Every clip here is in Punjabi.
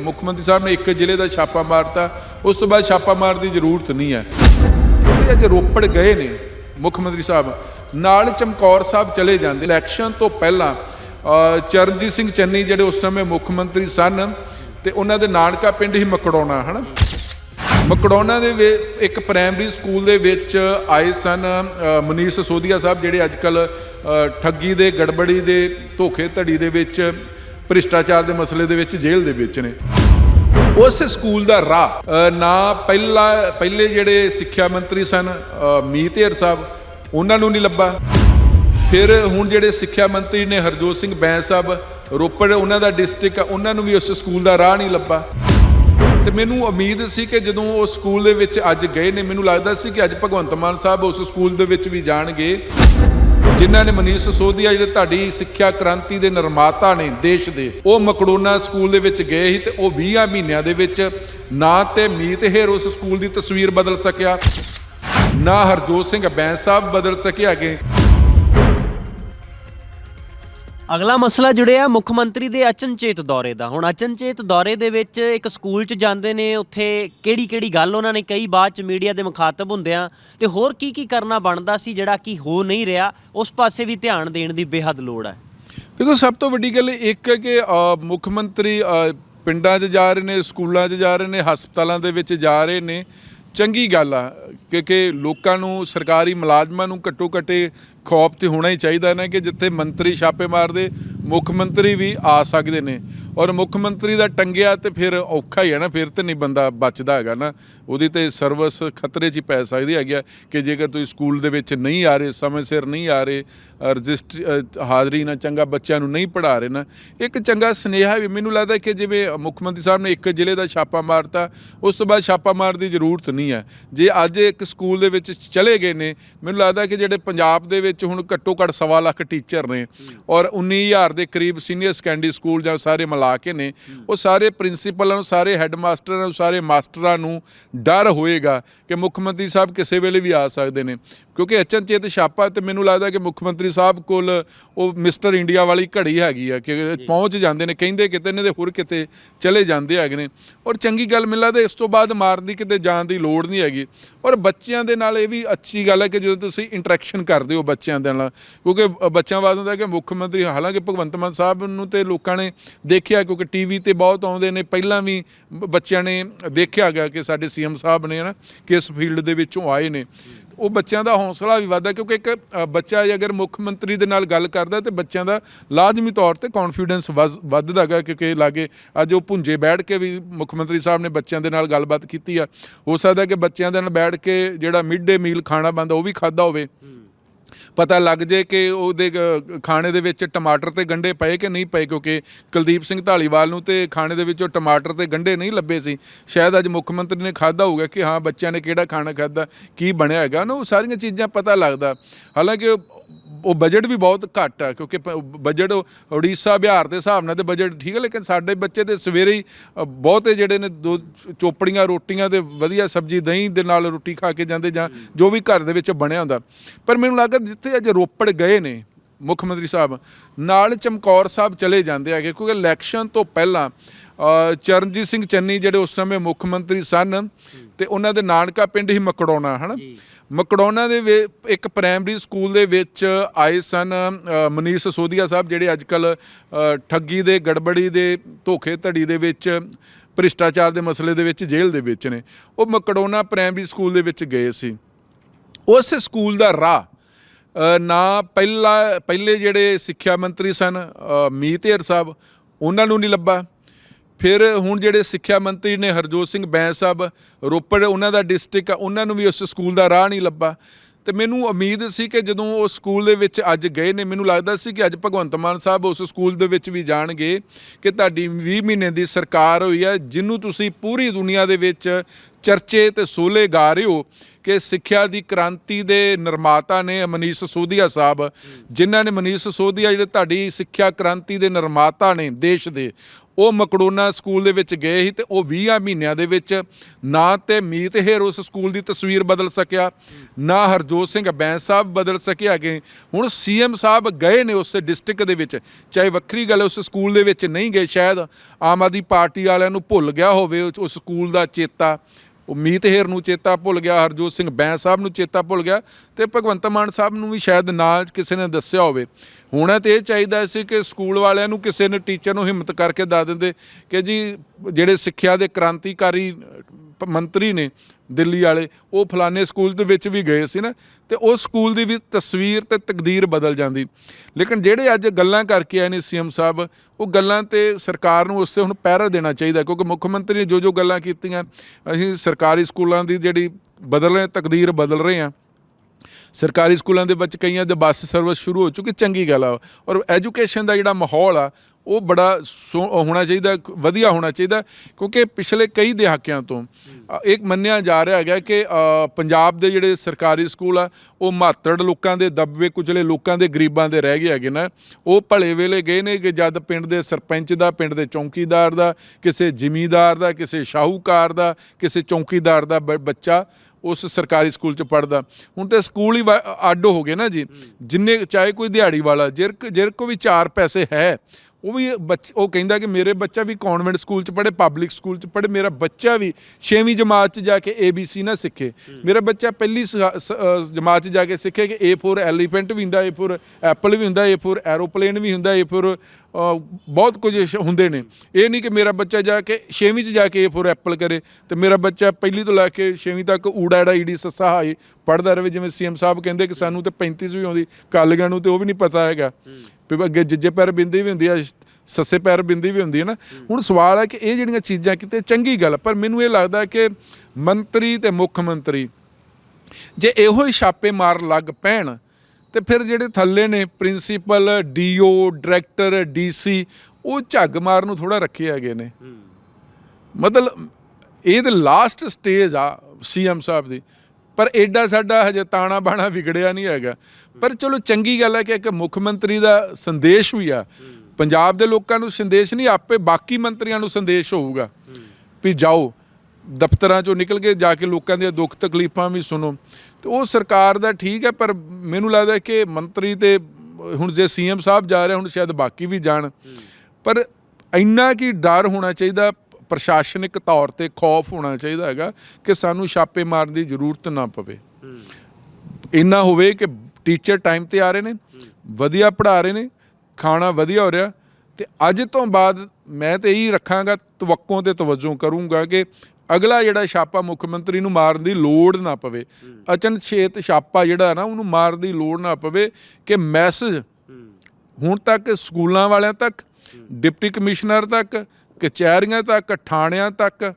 ਮੁੱਖ ਮੰਤਰੀ ਸਾਹਿਬ ਨੇ ਇੱਕ ਜ਼ਿਲ੍ਹੇ ਦਾ ਛਾਪਾ ਮਾਰਤਾ, ਉਸ ਤੋਂ ਬਾਅਦ ਛਾਪਾ ਮਾਰਨ ਦੀ ਜ਼ਰੂਰਤ ਨਹੀਂ ਹੈ। ਕਿਉਂਕਿ ਅੱਜ ਰੋਪੜ ਗਏ ਨੇ ਮੁੱਖ ਮੰਤਰੀ ਸਾਹਿਬ। ਨਾਲ ਚਮਕੌਰ ਸਾਹਿਬ ਚਲੇ ਜਾਂਦੇ। ਇਲੈਕਸ਼ਨ ਤੋਂ ਪਹਿਲਾਂ ਚਰਨਜੀਤ ਸਿੰਘ ਚੰਨੀ ਜਿਹੜੇ ਉਸ ਸਮੇਂ ਮੁੱਖ ਮੰਤਰੀ ਸਨ ਤੇ ਉਹਨਾਂ ਦੇ ਨਾਨਕਾ ਪਿੰਡ ਹੀ ਮਕੜੋਣਾ, ਹਨਾ? ਮਕੜੋਨਾ ਦੇ ਵਿ- ਇੱਕ ਪ੍ਰਾਇਮਰੀ ਸਕੂਲ ਦੇ ਵਿੱਚ ਆਏ ਸਨ ਮਨੀਸ਼ ਸੋਧੀਆ ਸਾਹਿਬ ਜਿਹੜੇ ਅੱਜ ਕੱਲ ਠੱਗੀ ਦੇ, ਗੜਬੜੀ ਦੇ ਧੋਖੇ ਧੜੀ ਦੇ ਵਿੱਚ ਭ੍ਰਿਸ਼ਟਾਚਾਰ ਦੇ ਮਸਲੇ ਦੇ ਵਿੱਚ ਜੇਲ੍ਹ ਦੇ ਵਿੱਚ ਨੇ। ਉਸ ਸਕੂਲ ਦਾ ਰਾਹ ਨਾ ਪਹਿਲਾ, ਪਹਿਲੇ ਜਿਹੜੇ ਸਿੱਖਿਆ ਮੰਤਰੀ ਸਨ ਮੀਤੇਰ ਸਾਹਿਬ, ਉਹਨਾਂ ਨੂੰ ਨਹੀਂ ਲੱਭਾ। ਫਿਰ ਹੁਣ ਜਿਹੜੇ ਸਿੱਖਿਆ ਮੰਤਰੀ ਨੇ ਹਰਜੋਤ ਸਿੰਘ ਬੈਂਸ ਸਾਹਿਬ, ਰੋਪੜ ਉਹਨਾਂ ਦਾ ਡਿਸਟ੍ਰਿਕਟ ਆ, ਉਹਨਾਂ ਨੂੰ ਵੀ ਉਸ ਸਕੂਲ ਦਾ ਰਾਹ ਨਹੀਂ ਲੱਭਾ। ਤੇ ਮੈਨੂੰ ਉਮੀਦ ਸੀ ਕਿ ਜਦੋਂ ਉਹ ਸਕੂਲ ਦੇ ਵਿੱਚ ਅੱਜ ਗਏ ਨੇ, ਮੈਨੂੰ ਲੱਗਦਾ ਸੀ ਕਿ ਅੱਜ ਭਗਵੰਤ ਮਾਨ ਸਾਹਿਬ ਉਸ ਸਕੂਲ ਦੇ ਵਿੱਚ ਵੀ ਜਾਣਗੇ। ਜਿਨ੍ਹਾਂ ਨੇ ਮਨੀਸ਼ ਸੋਧੀਆ ਜਿਹੜੇ ਤੁਹਾਡੀ ਸਿੱਖਿਆ ਕ੍ਰਾਂਤੀ ਦੇ ਨਿਰਮਾਤਾ ਨੇ ਦੇਸ਼ ਦੇ, ਉਹ ਮਕੜੋਨਾ ਸਕੂਲ ਦੇ ਵਿੱਚ ਗਏ ਸੀ ਤੇ ਉਹ 20 ਮਹੀਨਿਆਂ ਦੇ ਵਿੱਚ ਨਾ ਤੇ ਮੀਤ ਹੇਰ ਉਸ ਸਕੂਲ ਦੀ ਤਸਵੀਰ ਬਦਲ ਸਕਿਆ, ਨਾ ਹਰਜੋਤ ਸਿੰਘ ਬੈਂਸ ਸਾਹਿਬ ਬਦਲ ਸਕਿਆ ਕਿ ਅਗਲਾ ਮਸਲਾ ਜੁੜਿਆ ਮੁੱਖ ਮੰਤਰੀ ਦੇ ਅਚਨਚੇਤ ਦੌਰੇ ਦਾ। ਹੁਣ ਅਚਨਚੇਤ ਦੌਰੇ ਦੇ ਵਿੱਚ ਇੱਕ ਸਕੂਲ 'ਚ ਜਾਂਦੇ ਨੇ, ਉੱਥੇ ਕਿਹੜੀ ਕਿਹੜੀ ਗੱਲ ਉਹਨਾਂ ਨੇ ਕਈ ਬਾਅਦ 'ਚ ਮੀਡੀਆ ਦੇ ਮੁਖਾਤਬ ਹੁੰਦਿਆਂ। ਤੇ ਹੋਰ ਕੀ ਕੀ ਕਰਨਾ ਬਣਦਾ ਸੀ, ਜਿਹੜਾ ਕਿ ਹੋ ਨਹੀਂ ਰਿਹਾ, ਉਸ ਪਾਸੇ ਵੀ ਧਿਆਨ ਦੇਣ ਦੀ ਬੇਹੱਦ ਲੋੜ ਹੈ। ਦੇਖੋ, ਸਭ ਤੋਂ ਵੱਡੀ ਗੱਲ ਇੱਕ ਹੈ ਕਿ ਮੁੱਖ ਮੰਤਰੀ ਪਿੰਡਾਂ 'ਚ ਜਾ ਰਹੇ ਨੇ, ਸਕੂਲਾਂ 'ਚ ਜਾ ਰਹੇ ਨੇ, ਹਸਪਤਾਲਾਂ ਦੇ ਵਿੱਚ ਜਾ ਰਹੇ ਨੇ। ਚੰਗੀ ਗੱਲ ਆ, ਕਿਉਂਕਿ ਲੋਕਾਂ ਨੂੰ, ਸਰਕਾਰੀ ਮੁਲਾਜ਼ਮਾਂ ਨੂੰ ਘੱਟੋ ਘੱਟੇ ਖੌਫ ਤੇ ਹੋਣਾ ਹੀ ਚਾਹੀਦਾ ਨਾ ਕਿ ਜਿੱਥੇ ਮੰਤਰੀ ਛਾਪੇ ਮਾਰਦੇ, ਮੁੱਖ ਮੰਤਰੀ ਵੀ ਆ ਸਕਦੇ ਨੇ। ਔਰ ਮੁੱਖ ਮੰਤਰੀ ਦਾ ਟੰਗਿਆ ਤੇ ਫਿਰ ਔਖਾ ਹੀ ਹੈ ਨਾ, ਫਿਰ ਤੇ ਨਹੀਂ ਬੰਦਾ ਬਚਦਾ ਹੈਗਾ ਨਾ। ਉਹਦੀ ਤੇ ਸਰਵਿਸ ਖਤਰੇ 'ਚ ਹੀ ਪੈ ਸਕਦੀ ਹੈਗੀ ਆ ਕਿ ਜੇਕਰ ਤੁਸੀਂ ਸਕੂਲ ਦੇ ਵਿੱਚ ਨਹੀਂ ਆ ਰਹੇ, ਸਮੇਂ ਸਿਰ ਨਹੀਂ ਆ ਰਹੇ ਰਜਿਸਟਰ ਹਾਜ਼ਰੀ ਨਾ ਚੰਗਾ ਬੱਚਿਆਂ ਨੂੰ ਨਹੀਂ ਪੜ੍ਹਾ ਰਹੇ ਨਾ, ਇੱਕ ਚੰਗਾ ਸਨੇਹਾ ਵੀ ਮੈਨੂੰ ਲੱਗਦਾ ਕਿ ਜਿਵੇਂ ਮੁੱਖ ਮੰਤਰੀ ਸਾਹਿਬ ਨੇ ਇੱਕ ਜ਼ਿਲ੍ਹੇ ਦਾ ਛਾਪਾ ਮਾਰਤਾ, ਉਸ ਤੋਂ ਬਾਅਦ ਛਾਪਾ ਮਾਰ ਦੀ ਜ਼ਰੂਰਤ ਨਹੀਂ ਹੈ। ਜੇ ਅੱਜ ਇੱਕ ਸਕੂਲ ਦੇ ਵਿੱਚ ਚਲੇ ਗਏ ਨੇ, ਮੈਨੂੰ ਲੱਗਦਾ ਕਿ ਜਿਹੜੇ ਪੰਜਾਬ ਦੇ ਵਿੱਚ ਹੁਣ ਘੱਟੋ ਘੱਟ ਸਵਾ ਲੱਖ ਟੀਚਰ ਨੇ ਔਰ 19000 ਦੇ ਕਰੀਬ ਸੀਨੀਅਰ ਸੈਕੰਡਰੀ ਸਕੂਲ ਜਾਂ ਸਾਰੇ ਮਿਲਾ ਕੇ ਨੇ ਉਹ ਸਾਰੇ ਪ੍ਰਿੰਸੀਪਲਾਂ ਨੂੰ ਸਾਰੇ ਹੈੱਡਮਾਸਟਰਾਂ ਨੂੰ ਸਾਰੇ ਮਾਸਟਰਾਂ ਨੂੰ ਡਰ ਹੋਏਗਾ ਕਿ ਮੁੱਖ ਮੰਤਰੀ ਸਾਹਿਬ ਕਿਸੇ ਵੇਲੇ ਵੀ ਆ ਸਕਦੇ ਨੇ। ਕਿਉਂਕਿ ਅਚਨਚੇਤ ਛਾਪਾ ਤੇ ਮੈਨੂੰ ਲੱਗਦਾ ਕਿ ਮੁੱਖ ਮੰਤਰੀ ਸਾਹਿਬ ਕੋਲ ਉਹ ਮਿਸਟਰ ਇੰਡੀਆ ਵਾਲੀ ਘੜੀ ਹੈਗੀ ਆ ਕਿ ਪਹੁੰਚ ਜਾਂਦੇ ਨੇ ਕਹਿੰਦੇ ਕਿਤੇ ਨੇ ਤੇ ਹੋਰ ਕਿਤੇ ਚਲੇ ਜਾਂਦੇ ਹੈਗੇ ਨੇ। ਔਰ ਚੰਗੀ ਗੱਲ ਮੈਨੂੰ ਲੱਗਦਾ ਇਸ ਤੋਂ ਬਾਅਦ ਮਾਰਨ ਦੀ ਕਿਤੇ ਜਾਣ ਦੀ ਲੋੜ ਨਹੀਂ ਹੈਗੀ। ਔਰ ਬੱਚਿਆਂ ਦੇ ਨਾਲ ਇਹ ਵੀ ਅੱਛੀ ਗੱਲ ਹੈ ਕਿ ਜਦੋਂ ਤੁਸੀਂ ਇੰਟਰੈਕਸ਼ਨ ਕਰਦੇ ਹੋ ਬੱਚਿਆਂ ਦੇ ਨਾਲ। ਕਿਉਂਕਿ ਬੱਚਿਆਂ ਵਾਸਤੇ ਹੁੰਦਾ ਕਿ ਮੁੱਖ ਮੰਤਰੀ, ਹਾਲਾਂਕਿ ਭਗਵੰਤ ਮਾਨ ਸਾਹਿਬ ਨੂੰ ਤੇ ਲੋਕਾਂ ਨੇ ਦੇਖਿਆ, ਕਿਉਂਕਿ ਟੀਵੀ ਤੇ ਬਹੁਤ ਆਉਂਦੇ ਨੇ। ਪਹਿਲਾਂ ਵੀ ਬ- ਬੱਚਿਆਂ ਨੇ ਦੇਖਿਆ ਗਿਆ ਕਿ ਸਾਡੇ ਸੀਐਮ ਸਾਹਿਬ ਨੇ ਨਾ ਕਿਸ ਫੀਲਡ ਦੇ ਵਿੱਚੋਂ ਆਏ ਨੇ। ਉਹ ਬੱਚਿਆਂ ਦਾ ਹੌਸਲਾ ਵੀ ਵਧਦਾ, ਕਿਉਂਕਿ ਇੱਕ ਬੱਚਾ ਅਗਰ ਮੁੱਖ ਮੰਤਰੀ ਦੇ ਨਾਲ ਗੱਲ ਕਰਦਾ, ਤੇ ਬੱਚਿਆਂ ਦਾ ਲਾਜ਼ਮੀ ਤੌਰ ਤੇ ਕੌਨਫੀਡੈਂਸ ਵੱਧਦਾ ਹੈਗਾ ਕਿਉਂਕਿ ਲਾਗੇ ਅੱਜ ਉਹ ਪੁੰਜੇ ਬੈਠ ਕੇ ਵੀ ਮੁੱਖ ਮੰਤਰੀ ਸਾਹਿਬ ਨੇ ਬੱਚਿਆਂ ਦੇ ਨਾਲ ਗੱਲਬਾਤ ਕੀਤੀ ਆ। ਹੋ ਸਕਦਾ ਕਿ ਬੱਚਿਆਂ ਦੇ ਨਾਲ ਬੈਠ ਕੇ ਜਿਹੜਾ ਮਿਡ ਡੇ ਮੀਲ ਖਾਣਾ ਬੰਦਾ ਉਹ ਵੀ ਖਾਦਾ ਹੋਵੇ। ਪਤਾ ਲੱਗ ਜੇ ਕਿ ਉਹਦੇ ਗ- ਖਾਣੇ ਦੇ ਵਿੱਚ ਟਮਾਟਰ ਤੇ ਗੰਡੇ ਪਏ ਕਿ ਨਹੀਂ ਪਏ, ਕਿਉਂਕਿ ਕੁਲਦੀਪ ਸਿੰਘ ਢਾਲੀਵਾਲ ਨੂੰ ਤੇ ਖਾਣੇ ਦੇ ਵਿੱਚੋਂ ਟਮਾਟਰ ਤੇ ਗੰਡੇ ਨਹੀਂ ਲੱਭੇ ਸੀ। ਸ਼ਾਇਦ ਅੱਜ ਮੁੱਖ ਮੰਤਰੀ ਨੇ ਖਾਦਾ ਹੋਊਗਾ ਕਿ ਹਾਂ, ਬੱਚਿਆਂ ਨੇ ਕਿਹੜਾ ਖਾਣਾ ਖਾਦਾ ਕੀ ਬਣਿਆ ਹੈਗਾ, ਨਾ ਉਹ ਸਾਰੀਆਂ ਚੀਜ਼ਾਂ ਪਤਾ ਲੱਗਦਾ। ਹਾਲਾਂਕਿ ਉਹ- ਬਜਟ ਵੀ ਬਹੁਤ ਘੱਟ ਆ, ਕਿਉਂਕਿ ਬਜਟ ਉੜੀਸਾ, ਬਿਹਾਰ ਦੇ ਹਿਸਾਬ ਨਾਲ ਤੇ ਬਜਟ ਠੀਕ ਹੈ ਲੇਕਿਨ ਸਾਡੇ ਬੱਚੇ ਤੇ ਸਵੇਰੇ ਹੀ ਬਹੁਤੇ ਜਿਹੜੇ ਨੇ ਦੋ ਚੋਪੜੀਆਂ, ਰੋਟੀਆਂ ਤੇ ਵਧੀਆ ਸਬਜ਼ੀ, ਦਹੀਂ ਦੇ ਨਾਲ ਰੋਟੀ ਖਾ ਕੇ ਜਾਂਦੇ ਜਾਂ ਜੋ ਵੀ ਘਰ ਦੇ ਵਿੱਚ ਬਣਿਆ ਹੁੰਦਾ। ਪਰ ਮੈਨੂੰ ਲੱਗਦਾ ਜਿੱਥੇ ਅੱਜ ਰੋਪੜ ਗਏ ਨੇ ਮੁੱਖ ਮੰਤਰੀ ਸਾਹਿਬ, ਨਾਲ ਚਮਕੌਰ ਸਾਹਿਬ ਚਲੇ ਜਾਂਦੇ ਹੈਗੇ, ਕਿਉਂਕਿ ਇਲੈਕਸ਼ਨ ਤੋਂ ਪਹਿਲਾਂ ਚਰਨਜੀਤ ਸਿੰਘ ਚੰਨੀ ਜਿਹੜੇ ਉਸ ਸਮੇਂ ਮੁੱਖ ਮੰਤਰੀ ਸਨ ਤੇ ਉਹਨਾਂ ਦੇ ਨਾਨਕਾ ਪਿੰਡ ਹੀ ਮਕੜੋਣਾ ਹਨਾ? ਮਕੜੋਨਾ ਦੇ ਇੱਕ ਪ੍ਰਾਇਮਰੀ ਸਕੂਲ ਦੇ ਵਿੱਚ ਆਏ ਸਨ ਮਨੀਸ਼ ਸੋਧੀਆ ਸਾਹਿਬ ਜਿਹੜੇ ਅੱਜ ਕੱਲ ਠੱਗੀ ਦੇ ਗੜਬੜੀ ਦੇ ਧੋਖੇ ਧੜੀ ਦੇ ਵਿੱਚ ਭ੍ਰਿਸ਼ਟਾਚਾਰ ਦੇ ਮਸਲੇ ਦੇ ਵਿੱਚ ਜੇਲ੍ਹ ਦੇ ਵਿੱਚ ਨੇ। ਉਹ ਮਕੜੋਨਾ ਪ੍ਰਾਇਮਰੀ ਸਕੂਲ ਦੇ ਵਿੱਚ ਗਏ ਸੀ। ਉਸ ਸਕੂਲ ਦਾ ਰਾਹ ਨਾ ਪਹਿਲਾ ਪਹਿਲੇ ਜਿਹੜੇ ਸਿੱਖਿਆ ਮੰਤਰੀ ਸਨ ਅ, ਮੀਤ ਹੇਰ ਸਾਹਿਬ ਉਹਨਾਂ ਨੂੰ ਨਹੀਂ ਲੱਭਾ। ਫਿਰ ਹੁਣ ਜਿਹੜੇ ਸਿੱਖਿਆ ਮੰਤਰੀ ਨੇ ਹਰਜੋਤ ਸਿੰਘ ਬੈਂਸ ਸਾਹਿਬ, ਰੋਪੜ, ਉਹਨਾਂ ਦਾ ਡਿਸਟ੍ਰਿਕਟ ਆ, ਉਹਨਾਂ ਨੂੰ ਵੀ ਉਸ ਸਕੂਲ ਦਾ ਰਾਹ ਨਹੀਂ ਲੱਭਾ। ਤੇ ਮੈਨੂੰ ਉਮੀਦ ਸੀ ਕਿ ਜਦੋਂ ਉਹ ਸਕੂਲ ਦੇ ਵਿੱਚ ਅੱਜ ਗਏ ਨੇ, ਮੈਨੂੰ ਲੱਗਦਾ ਸੀ ਕਿ ਅੱਜ ਭਗਵੰਤ ਮਾਨ ਸਾਹਿਬ ਉਸ ਸਕੂਲ ਦੇ ਵਿੱਚ ਵੀ ਜਾਣਗੇ ਕਿ ਤੁਹਾਡੀ 20 ਮਹੀਨੇ ਦੀ ਸਰਕਾਰ ਹੋਈ ਹੈ ਜਿਹਨੂੰ ਤੁਸੀਂ ਪੂਰੀ ਦੁਨੀਆ ਦੇ ਵਿੱਚ ਚਰਚੇ ਤੇ ਸੋਲੇ ਗਾ ਰਹੇ ਹੋ ਕਿ ਸਿੱਖਿਆ ਦੀ ਕ੍ਰਾਂਤੀ ਦੇ ਨਿਰਮਾਤਾ ਨੇ ਮਨੀਸ਼ ਸੋਧੀਆ ਸਾਹਿਬ, ਜਿਨ੍ਹਾਂ ਨੇ ਮਨੀਸ਼ ਸੋਧੀਆ, ਜਿਹੜੇ ਤੁਹਾਡੀ ਸਿੱਖਿਆ ਕ੍ਰਾਂਤੀ ਦੇ ਨਿਰਮਾਤਾ ਨੇ ਦੇਸ਼ ਦੇ ਉਹ ਮਕੜੋਨਾ ਸਕੂਲ ਦੇ ਵਿੱਚ ਗਏ ਸੀ ਤੇ ਉਹ 20 ਮਹੀਨਿਆਂ ਦੇ ਵਿੱਚ ਨਾ ਤੇ ਮੀਤ ਹੇਰ ਉਸ ਸਕੂਲ ਦੀ ਤਸਵੀਰ ਬਦਲ ਸਕਿਆ, ਨਾ ਹਰਜੋਤ ਸਿੰਘ ਬੈਂਸ ਸਾਹਿਬ ਬਦਲ ਸਕਿਆ ਕਿ ਹੁਣ ਸੀਐਮ ਸਾਹਿਬ ਗਏ ਨੇ ਉਸ ਡਿਸਟ੍ਰਿਕਟ ਦੇ ਵਿੱਚ, ਚਾਹੇ ਵੱਖਰੀ ਗੱਲ ਉਸ ਸਕੂਲ ਦੇ ਵਿੱਚ ਨਹੀਂ ਗਏ, ਸ਼ਾਇਦ ਆਮ ਆਦਮੀ ਪਾਰਟੀ ਵਾਲਿਆਂ ਨੂੰ ਭੁੱਲ ਗਿਆ ਹੋਵੇ ਉਸ ਸਕੂਲ ਦਾ ਚੇਤਾ। ਉਹ ਮੀਤ ਹੇਰ ਨੂੰ ਚੇਤਾ ਭੁੱਲ ਗਿਆ, ਹਰਜੋਤ ਸਿੰਘ ਬੈਂਸ ਸਾਹਿਬ ਨੂੰ ਚੇਤਾ ਭੁੱਲ ਗਿਆ ਤੇ ਭਗਵੰਤ ਮਾਨ ਸਾਹਿਬ ਨੂੰ ਵੀ ਸ਼ਾਇਦ ਨਾ ਕਿਸੇ ਨੇ ਦੱਸਿਆ ਹੋਵੇ। ਹੁਣ ਤੇ ਇਹ ਚਾਹੀਦਾ ਸੀ ਕਿ ਸਕੂਲ ਵਾਲਿਆਂ ਨੂੰ ਕਿਸੇ ਨੇ, ਟੀਚਰ ਨੂੰ ਹਿੰਮਤ ਕਰਕੇ ਦੱਸ ਦਿੰਦੇ ਕਿ ਜੀ, ਜਿਹੜੇ ਸਿੱਖਿਆ ਦੇ ਕ੍ਰਾਂਤੀਕਾਰੀ ਮੰਤਰੀ ਨੇ ਦਿੱਲੀ ਵਾਲੇ, ਉਹ ਫਲਾਣੇ ਸਕੂਲ ਦੇ ਵਿੱਚ ਵੀ ਗਏ ਸੀ ਨਾ, ਤੇ ਉਸ ਸਕੂਲ ਦੀ ਵੀ ਤਸਵੀਰ ਤੇ ਤਕਦੀਰ ਬਦਲ ਜਾਂਦੀ। ਲੇਕਿਨ ਜਿਹੜੇ ਅੱਜ ਗੱਲਾਂ ਕਰਕੇ ਆਏ ਨੇ ਸੀਐਮ ਸਾਹਿਬ, ਉਹ ਗੱਲਾਂ ਤੇ ਸਰਕਾਰ ਨੂੰ ਉਸ ਤੇ ਹੁਣ ਪਹਿਰਾ ਦੇਣਾ ਚਾਹੀਦਾ, ਕਿਉਂਕਿ ਮੁੱਖ ਮੰਤਰੀ ਨੇ ਜੋ ਜੋ ਗੱਲਾਂ ਕੀਤੀਆਂ, ਅਸੀਂ ਸਰਕਾਰੀ ਸਕੂਲਾਂ ਦੀ ਜਿਹੜੀ ਬਦਲ ਰਹੇ, ਤਕਦੀਰ ਬਦਲ ਰਹੇ ਹਾਂ ਸਰਕਾਰੀ ਸਕੂਲਾਂ ਦੇ ਵਿੱਚ ਕਈਆਂ ਦੇ ਬੱਸ ਸਰਵਿਸ ਸ਼ੁਰੂ ਹੋ ਚੁੱਕੀ ਚੰਗੀ ਗੱਲ ਆ। ਔਰ ਐਜੂਕੇਸ਼ਨ ਦਾ ਜਿਹੜਾ ਮਾਹੌਲ ਆ ਉਹ ਬੜਾ ਹੋਣਾ ਚਾਹੀਦਾ ਵਧੀਆ ਹੋਣਾ ਚਾਹੀਦਾ ਕਿਉਂਕਿ ਪਿਛਲੇ ਕਈ ਦਹਾਕਿਆਂ ਤੋਂ ਇੱਕ ਮੰਨਿਆ ਜਾ ਰਿਹਾ ਹੈਗਾ ਕਿ ਪੰਜਾਬ ਦੇ ਜਿਹੜੇ ਸਰਕਾਰੀ ਸਕੂਲ ਆ ਉਹ ਮਾਤੜ ਲੋਕਾਂ ਦੇ ਦੱਬੇ ਕੁਚਲੇ ਲੋਕਾਂ ਦੇ ਗਰੀਬਾਂ ਦੇ ਰਹਿ ਗਏ ਹੈਗੇ ਨਾ। ਉਹ ਭਲੇ ਵੇਲੇ ਗਏ ਨੇ ਕਿ ਜਦ ਪਿੰਡ ਦੇ ਸਰਪੰਚ ਦਾ ਪਿੰਡ ਦੇ ਚੌਂਕੀਦਾਰ ਦਾ ਕਿਸੇ ਜ਼ਿਮੀਂਦਾਰ ਦਾ ਕਿਸੇ ਸ਼ਾਹੂਕਾਰ ਦਾ ਕਿਸੇ ਚੌਂਕੀਦਾਰ ਦਾ ਬੱਚਾ ਉਸ ਸਰਕਾਰੀ ਸਕੂਲ ਚ ਪੜਦਾ ਹੁਣ ਤੇ ਸਕੂਲ ਹੀ ਅੱਡ ਹੋ ਗਏ ਨਾ ਜੀ। ਜਿੰਨੇ ਚਾਹੇ ਕੋਈ ਦਿਹਾੜੀ ਵਾਲਾ ਜਿਰ ਜਿਰ ਕੋ ਵੀ ਚਾਰ ਪੈਸੇ ਹੈ ਉਹ ਵੀ ਉਹ ਕਹਿੰਦਾ ਕਿ ਮੇਰੇ ਬੱਚਾ ਵੀ ਕਨਵੈਂਟ ਸਕੂਲ ਚ ਪੜ੍ਹੇ ਪਬਲਿਕ ਸਕੂਲ ਚ ਪੜ੍ਹੇ ਮੇਰਾ ਬੱਚਾ ਵੀ 6ਵੀਂ ਜਮਾਤ ਚ ਜਾ ਕੇ ABC ਨਾ ਸਿੱਖੇ। ਮੇਰਾ ਬੱਚਾ ਪਹਿਲੀ ਜਮਾਤ ਚ ਜਾ ਕੇ ਸਿੱਖੇ ਕਿ A ਫੋਰ ਐਲੀਫੈਂਟ ਵੀ ਹੁੰਦਾ A ਫੋਰ ਐਪਲ ਵੀ ਹੁੰਦਾ A ਫੋਰ ਐਰੋਪਲੇਨ ਵੀ ਹੁੰਦਾ A ਫੋਰ ਬਹੁਤ ਕੁਝ ਹੁੰਦੇ ਨੇ। ਇਹ ਨਹੀਂ ਕਿ ਮੇਰਾ ਬੱਚਾ ਜਾ ਕੇ 6ਵੀਂ ਚ ਜਾ ਕੇ A ਫੋਰ ਐਪਲ ਕਰੇ ਤੇ ਮੇਰਾ ਬੱਚਾ ਪਹਿਲੀ ਤੋਂ ਲੈ ਕੇ 6ਵੀਂ ਤੱਕ ਊੜਾ ਐੜਾ ਈੜੀ ਸੱਸਾ ਹਾਈ ਪੜਦਾ ਰਹੇ। ਜਿਵੇਂ ਸੀਐਮ ਸਾਹਿਬ ਕਹਿੰਦੇ ਕਿ ਸਾਨੂੰ ਤੇ 35 ਵੀ ਆਉਂਦੀ ਕਾਲੀਆਂ ਨੂੰ ਤੇ ਉਹ ਵੀ ਨਹੀਂ ਪਤਾ ਹੈਗਾ। ਵੀ ਅੱਗੇ ਜੱਜੇ ਪੈਰ ਬਿੰਦੀ ਵੀ ਹੁੰਦੀ ਆ ਸੱਸੇ ਪੈਰ ਬਿੰਦੀ ਵੀ ਹੁੰਦੀ ਹੈ ਨਾ। ਹੁਣ ਸਵਾਲ ਹੈ ਕਿ ਇਹ ਜਿਹੜੀਆਂ ਚੀਜ਼ਾਂ ਕਿਤੇ ਚੰਗੀ ਗੱਲ ਪਰ ਮੈਨੂੰ ਇਹ ਲੱਗਦਾ ਕਿ ਮੰਤਰੀ ਤੇ ਮੁੱਖ ਮੰਤਰੀ ਜੇ ਇਹੋ ਹੀ ਛਾਪੇ ਮਾਰ ਲੱਗ ਪੈਣ ਤੇ ਫਿਰ ਜਿਹੜੇ ਥੱਲੇ ਨੇ ਪ੍ਰਿੰਸੀਪਲ ਡੀਓ ਡਾਇਰੈਕਟਰ ਡੀਸੀ ਉਹ ਝੱਗ ਮਾਰ ਨੂੰ ਥੋੜਾ ਰੱਖੇ ਹੈਗੇ ਨੇ। ਮਤਲਬ ਇਹ ਤੇ ਲਾਸਟ ਸਟੇਜ ਆ ਸੀਐਮ ਸਾਹਿਬ ਦੀ ਪਰ ਐਡਾ ਸਾਡਾ ਹਜੇ ਤਾਣਾ ਬਾਣਾ ਵਿਗੜਿਆ ਨਹੀਂ ਹੈਗਾ। ਪਰ ਚਲੋ ਚੰਗੀ ਗੱਲ ਹੈ ਕਿ ਇੱਕ ਮੁੱਖ ਮੰਤਰੀ ਦਾ ਸੰਦੇਸ਼ ਵੀ ਆ। ਪੰਜਾਬ ਦੇ ਲੋਕਾਂ ਨੂੰ ਸੰਦੇਸ਼ ਨਹੀਂ ਆਪੇ ਬਾਕੀ ਮੰਤਰੀਆਂ ਨੂੰ ਸੰਦੇਸ਼ ਹੋਊਗਾ ਵੀ ਜਾਓ ਦਫ਼ਤਰਾਂ ਚੋਂ ਨਿਕਲ ਕੇ ਜਾ ਕੇ ਲੋਕਾਂ ਦੀਆਂ ਦੁੱਖ ਤਕਲੀਫਾਂ ਵੀ ਸੁਣੋ। ਤੇ ਉਹ ਸਰਕਾਰ ਦਾ ਠੀਕ ਹੈ, ਪਰ ਮੈਨੂੰ ਲੱਗਦਾ ਕਿ ਮੰਤਰੀ ਤੇ ਹੁਣ ਜੇ ਸੀਐਮ ਸਾਹਿਬ ਜਾ ਰਹੇ ਹੁਣ, ਸ਼ਾਇਦ ਬਾਕੀ ਵੀ ਜਾਣ। ਪਰ ਇੰਨਾ ਕੀ ਡਰ ਹੋਣਾ ਚਾਹੀਦਾ, ਪ੍ਰਸ਼ਾਸਨਿਕ ਤੌਰ ਤੇ ਖੌਫ ਹੋਣਾ ਚਾਹੀਦਾ ਹੈਗਾ ਕਿ ਸਾਨੂੰ ਛਾਪੇ ਮਾਰਨ ਦੀ ਜ਼ਰੂਰਤ ਨਾ ਪਵੇ। ਇੰਨਾ ਹੋਵੇ ਕਿ ਟੀਚਰ ਟਾਈਮ ਤੇ ਆ ਰਹੇ ਨੇ, ਵਧੀਆ ਪੜ੍ਹਾ ਰਹੇ ਨੇ, ਖਾਣਾ ਵਧੀਆ ਹੋ ਰਿਹਾ, ਤੇ ਅੱਜ ਤੋਂ ਬਾਅਦ ਮੈਂ ਤੇ ਇਹੀ ਰੱਖਾਂਗਾ, ਤਵੱਕੋਂ ਤੇ ਤਵੱਜੋ ਕਰੂੰਗਾ ਕਿ ਅਗਲਾ ਜਿਹੜਾ ਛਾਪਾ ਮੁੱਖ ਮੰਤਰੀ ਨੂੰ ਮਾਰਨ ਦੀ ਲੋੜ ਨਾ ਪਵੇ ਅਚਨਚੇਤ ਛਾਪਾ ਜਿਹੜਾ ਨਾ, ਉਹਨੂੰ ਮਾਰਨ ਦੀ ਲੋੜ ਨਾ ਪਵੇ ਕਿ ਮੈਸੇਜ ਹੁਣ ਤੱਕ ਸਕੂਲਾਂ ਵਾਲਿਆਂ ਤੱਕ, ਡਿਪਟੀ ਕਮਿਸ਼ਨਰ ਤੱਕ, ਕਚਹਿਰੀਆਂ ਤੱਕ, ਥਾਣਿਆਂ ਤੱਕ,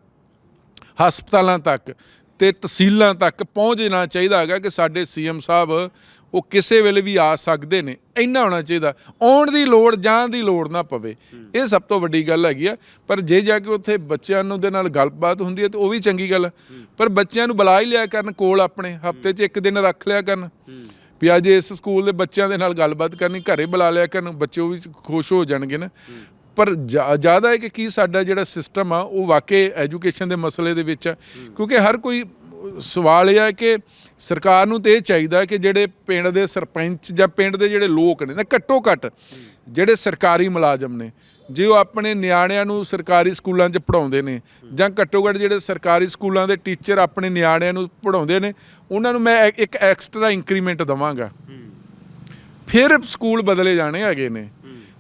ਹਸਪਤਾਲਾਂ ਤੱਕ ਤੇ ਤਹਿਸੀਲਾਂ ਤੱਕ ਪਹੁੰਚਣਾ ਚਾਹੀਦਾ ਹੈਗਾ ਕਿ ਸਾਡੇ ਸੀਐਮ ਸਾਹਿਬ ਉਹ ਕਿਸੇ ਵੇਲੇ ਵੀ ਆ ਸਕਦੇ ਨੇ ਇੰਨਾ ਹੋਣਾ ਚਾਹੀਦਾ। ਆਉਣ ਦੀ ਲੋੜ ਜਾਣ ਦੀ ਲੋੜ ਨਾ ਪਵੇ। ਇਹ ਸਭ ਤੋਂ ਵੱਡੀ ਗੱਲ ਹੈਗੀ ਆ। ਪਰ ਜੇ ਜਾ ਕੇ ਉੱਥੇ ਬੱਚਿਆਂ ਨੂੰ ਦੇ ਨਾਲ ਗੱਲਬਾਤ ਹੁੰਦੀ ਹੈ ਤੇ ਉਹ ਵੀ ਚੰਗੀ ਗੱਲ। ਪਰ ਬੱਚਿਆਂ ਨੂੰ ਬੁਲਾ ਹੀ ਲਿਆ ਕਰਨ ਕੋਲ ਆਪਣੇ ਹਫ਼ਤੇ 'ਚ ਇੱਕ ਦਿਨ ਰੱਖ ਲਿਆ ਕਰਨ। ਵੀ ਅੱਜ ਇਸ ਸਕੂਲ ਦੇ ਬੱਚਿਆਂ ਦੇ ਨਾਲ ਗੱਲਬਾਤ ਕਰਨੀ ਘਰੇ ਬੁਲਾ ਲਿਆ ਕਰਨ ਬੱਚੇ ਉਹ ਵੀ ਖੁਸ਼ ਹੋ ਜਾਣਗੇ ਨਾ। ਪਰ ਜ਼ਿਆਦਾ ਹੈ ਕਿ ਕੀ ਸਾਡਾ ਜਿਹੜਾ ਸਿਸਟਮ ਆ ਉਹ ਵਾਕਈ ਐਜੂਕੇਸ਼ਨ ਦੇ ਮਸਲੇ ਦੇ ਵਿੱਚ ਆ। ਕਿਉਂਕਿ ਹਰ ਕੋਈ ਸਵਾਲ ਇਹ ਹੈ ਕਿ ਸਰਕਾਰ ਨੂੰ ਤੇ ਇਹ ਚਾਹੀਦਾ ਕਿ ਜਿਹੜੇ ਪਿੰਡ ਦੇ ਸਰਪੰਚ ਜਾਂ ਪਿੰਡ ਦੇ ਜਿਹੜੇ ਲੋਕ ਨੇ ਨਾ ਘੱਟੋ ਘੱਟ ਜਿਹੜੇ ਸਰਕਾਰੀ ਮੁਲਾਜ਼ਮ ਨੇ ਜੇ ਉਹ ਆਪਣੇ ਨਿਆਣਿਆਂ ਨੂੰ ਸਰਕਾਰੀ ਸਕੂਲਾਂ 'ਚ ਪੜਾਉਂਦੇ ਨੇ ਜਾਂ ਘੱਟੋ ਘੱਟ ਜਿਹੜੇ ਸਰਕਾਰੀ ਸਕੂਲਾਂ ਦੇ ਟੀਚਰ ਆਪਣੇ ਨਿਆਣਿਆਂ ਨੂੰ ਪੜਾਉਂਦੇ ਨੇ ਉਹਨਾਂ ਨੂੰ ਮੈਂ ਇੱਕ- ਐਕਸਟਰਾ ਇੰਕਰੀਮੈਂਟ ਦਵਾਂਗਾ। ਫਿਰ ਸਕੂਲ ਬਦਲੇ ਜਾਣੇ ਹੈਗੇ ਨੇ।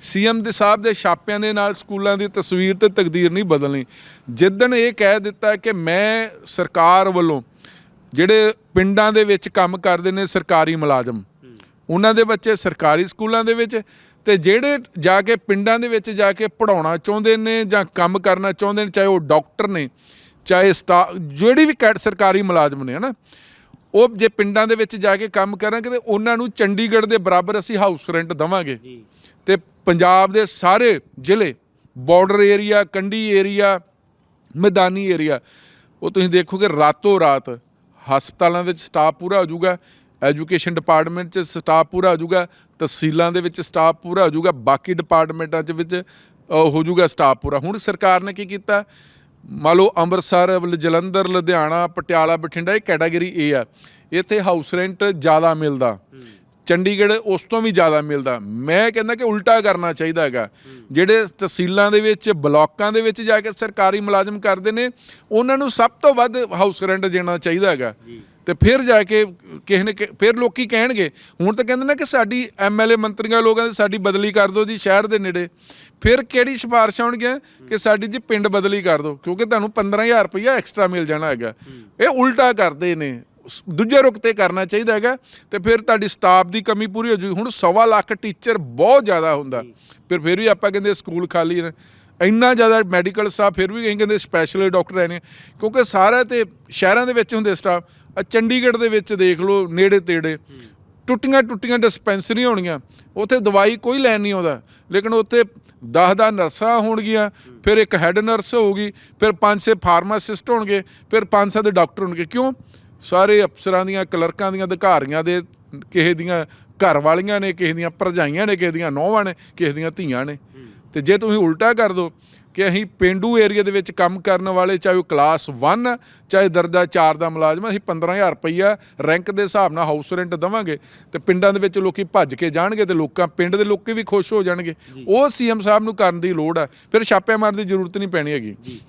ਸੀਐਮ ਦੇ ਸਾਹਿਬ ਦੇ ਛਾਪਿਆਂ ਦੇ ਨਾਲ ਸਕੂਲਾਂ ਦੀ ਤਸਵੀਰ ਤੇ ਤਕਦੀਰ ਨਹੀਂ ਬਦਲਣੀ। ਜਿੱਦਣ ਇਹ ਕਹਿ ਦਿੱਤਾ ਕਿ ਮੈਂ ਸਰਕਾਰ ਵੱਲੋਂ ਜਿਹੜੇ ਪਿੰਡਾਂ ਦੇ ਵਿੱਚ ਕੰਮ ਕਰਦੇ ਨੇ ਸਰਕਾਰੀ ਮੁਲਾਜ਼ਮ, ਉਹਨਾਂ ਦੇ ਬੱਚੇ ਸਰਕਾਰੀ ਸਕੂਲਾਂ ਦੇ ਵਿੱਚ ਤੇ ਜਿਹੜੇ ਜਾ ਕੇ ਪਿੰਡਾਂ ਦੇ ਵਿੱਚ ਜਾ ਕੇ ਪੜਾਉਣਾ ਚਾਹੁੰਦੇ ਨੇ ਜਾਂ ਕੰਮ ਕਰਨਾ ਚਾਹੁੰਦੇ ਨੇ, ਚਾਹੇ ਉਹ ਡਾਕਟਰ ਨੇ, ਚਾਹੇ ਸਟਾ, ਜਿਹੜੀ ਵੀ ਕੈਟ ਸਰਕਾਰੀ ਮੁਲਾਜ਼ਮ ਨੇ, ਹਨਾ, ਉਹ ਜੇ ਪਿੰਡਾਂ ਦੇ ਵਿੱਚ ਜਾ ਕੇ ਕੰਮ ਕਰਾਂਗੇ ਤੇ ਉਹਨਾਂ ਨੂੰ ਚੰਡੀਗੜ੍ਹ ਦੇ ਬਰਾਬਰ ਅਸੀਂ ਹਾਊਸ ਰੈਂਟ ਦਵਾਂਗੇ। ਜੀ। ਤੇ ਪੰਜਾਬ ਦੇ ਸਾਰੇ ਜ਼ਿਲ੍ਹੇ ਬਾਰਡਰ ਏਰੀਆ ਕੰਢੀ ਏਰੀਆ ਮੈਦਾਨੀ ਏਰੀਆ ਉਹ ਤੁਸੀਂ ਦੇਖੋਗੇ ਰਾਤੋਂ ਰਾਤ ਹਸਪਤਾਲਾਂ ਵਿੱਚ ਸਟਾਫ ਪੂਰਾ ਹੋ ਜਾਊਗਾ ਐਜੂਕੇਸ਼ਨ ਡਿਪਾਰਟਮੈਂਟ 'ਚ ਸਟਾਫ ਪੂਰਾ ਹੋ ਜਾਊਗਾ ਤਹਿਸੀਲਾਂ ਦੇ ਵਿੱਚ ਸਟਾਫ ਪੂਰਾ ਹੋ ਜਾਊਗਾ ਬਾਕੀ ਡਿਪਾਰਟਮੈਂਟਾਂ 'ਚ ਵਿੱਚ ਅ, ਹੋ ਜਾਊਗਾ ਸਟਾਫ ਪੂਰਾ। ਹੁਣ ਸਰਕਾਰ ਨੇ ਕੀ ਕੀਤਾ? ਮੰਨ ਲਓ ਅੰਮ੍ਰਿਤਸਰ ਜਲੰਧਰ ਲੁਧਿਆਣਾ ਪਟਿਆਲਾ ਬਠਿੰਡਾ ਇਹ ਕੈਟਾਗਰੀ ਏ ਆ। ਇੱਥੇ ਹਾਊਸ ਰੈਂਟ ਜ਼ਿਆਦਾ ਮਿਲਦਾ। ਚੰਡੀਗੜ੍ਹ ਉਸ ਤੋਂ ਵੀ ਜ਼ਿਆਦਾ ਮਿਲਦਾ। ਮੈਂ ਕਹਿੰਦਾ ਕਿ ਉਲਟਾ ਕਰਨਾ ਚਾਹੀਦਾ ਹੈਗਾ। ਜਿਹੜੇ ਤਹਿਸੀਲਾਂ ਦੇ ਵਿੱਚ ਬਲਾਕਾਂ ਦੇ ਵਿੱਚ ਜਾ ਕੇ ਸਰਕਾਰੀ ਮੁਲਾਜ਼ਮ ਕਰਦੇ ਨੇ ਉਹਨਾਂ ਨੂੰ ਸਭ ਤੋਂ ਵੱਧ ਹਾਊਸ ਰੈਂਟ ਦੇਣਾ ਚਾਹੀਦਾ ਹੈਗਾ। ਤੇ ਫਿਰ ਜਾ ਕੇ ਕਿਸੇ ਨੇ ਫਿਰ ਲੋਕੀ ਕਹਿਣਗੇ ਹੁਣ ਤਾਂ ਕਹਿੰਦੇ ਨੇ ਕਿ ਸਾਡੀ ਐਮਐਲਏ ਮੰਤਰੀਆਂ ਲੋਕਾਂ ਦੀ ਸਾਡੀ ਬਦਲੀ ਕਰ ਦਿਓ ਜੀ ਸ਼ਹਿਰ ਦੇ ਨੇੜੇ। ਫਿਰ ਕਿਹੜੀ ਸਿਫਾਰਿਸ਼ ਆਉਣਗੀਆਂ ਕਿ ਸਾਡੀ ਜੀ ਪਿੰਡ ਬਦਲੀ ਕਰ ਦਿਓ ਕਿਉਂਕਿ ਤੁਹਾਨੂੰ 15000 ਰੁਪਈਆ ਐਕਸਟਰਾ ਮਿਲ ਜਾਣਾ ਹੈਗਾ। ਇਹ ਉਲਟਾ ਕਰਦੇ ਨੇ। ਦੂਜੇ ਰੁਖ ਤੇ ਕਰਨਾ ਚਾਹੀਦਾ ਹੈਗਾ ਤੇ ਫਿਰ ਤੁਹਾਡੀ ਸਟਾਫ ਦੀ ਕਮੀ ਪੂਰੀ ਹੋ ਜੂਗੀ ਹੁਣ ਸਵਾ ਲੱਖ ਟੀਚਰ ਬਹੁਤ ਜ਼ਿਆਦਾ ਹੁੰਦਾ। ਫਿਰ ਫਿਰ ਵੀ ਆਪਾਂ ਕਹਿੰਦੇ ਸਕੂਲ ਖਾਲੀ ਨੇ। ਇੰਨਾ ਜ਼ਿਆਦਾ ਮੈਡੀਕਲ ਸਟਾਫ ਫਿਰ ਵੀ ਕਹੀਂ ਕਹਿੰਦੇ ਸਪੈਸ਼ਲ ਡਾਕਟਰ ਹੈ ਨੇ ਕਿਉਂਕਿ ਸਾਰਾ ਤੇ ਸ਼ਹਿਰਾਂ ਦੇ ਵਿੱਚ ਹੁੰਦੇ ਸਟਾਫ ਆ ਚੰਡੀਗੜ੍ਹ ਦੇ ਵਿੱਚ ਦੇਖ ਲਓ ਨੇੜੇ ਤੇੜੇ। ਟੁੱਟੀਆਂ ਟੁੱਟੀਆਂ ਡਿਸਪੈਂਸਰੀ ਹੋਣਗੀਆਂ। ਉੱਥੇ ਦਵਾਈ ਕੋਈ ਲੈਣ ਨਹੀਂ ਆਉਂਦਾ। ਲੇਕਿਨ ਉੱਥੇ 10 10 ਨਰਸਾਂ ਹੋਣਗੀਆਂ। ਫਿਰ ਇੱਕ ਹੈੱਡ ਨਰਸ ਹੋਊਗੀ। ਫਿਰ ਪੰਜ ਛੇ ਫਾਰਮਾਸਿਸਟ ਹੋਣਗੇ। ਫਿਰ ਪੰਜ ਸੱਤ ਡਾਕਟਰ ਹੋਣਗੇ। ਕਿਉਂ? ਸਾਰੇ ਅਫਸਰਾਂ ਦੀਆਂ ਕਲਰਕਾਂ ਦੀਆਂ ਅਧਿਕਾਰੀਆਂ ਦੇ ਕਿਸੇ ਦੀਆਂ ਘਰ ਵਾਲੀਆਂ ਨੇ ਕਿਸੇ ਦੀਆਂ ਭਰਜਾਈਆਂ ਨੇ ਕਿਸੇ ਦੀਆਂ ਨੌਵਾਂ ਨੇ ਕਿਸੇ ਦੀਆਂ ਧੀਆਂ ਨੇ। ਤੇ ਜੇ ਤੁਸੀਂ ਉਲਟਾ ਕਰ ਦੋ ਕਿ ਅਸੀਂ ਪਿੰਡੂ ਏਰੀਆ ਦੇ ਵਿੱਚ ਕੰਮ ਕਰਨ ਵਾਲੇ ਚਾਹੇ ਉਹ ਕਲਾਸ 1 ਚਾਹੇ ਦਰਜਾ 4 ਦਾ ਮੁਲਾਜ਼ਮ ਅਸੀਂ 15000 ਰੁਪਈਆ ਰੈਂਕ ਦੇ ਹਿਸਾਬ ਨਾਲ ਹਾਊਸ ਰੈਂਟ ਦਵਾਂਗੇ ਤੇ ਪਿੰਡਾਂ ਦੇ ਵਿੱਚ ਲੋਕੀ ਭੱਜ ਕੇ ਜਾਣਗੇ ਤੇ ਲੋਕਾਂ ਪਿੰਡ ਦੇ ਲੋਕੀ ਵੀ ਖੁਸ਼ ਹੋ ਜਾਣਗੇ। ਉਹ ਸੀਐਮ ਸਾਹਿਬ ਨੂੰ ਕਰਨ ਦੀ ਲੋੜ ਆ। ਫਿਰ ਛਾਪੇ ਮਾਰਨ ਦੀ ਜ਼ਰੂਰਤ ਨਹੀਂ ਪੈਣੀ ਹੈਗੀ।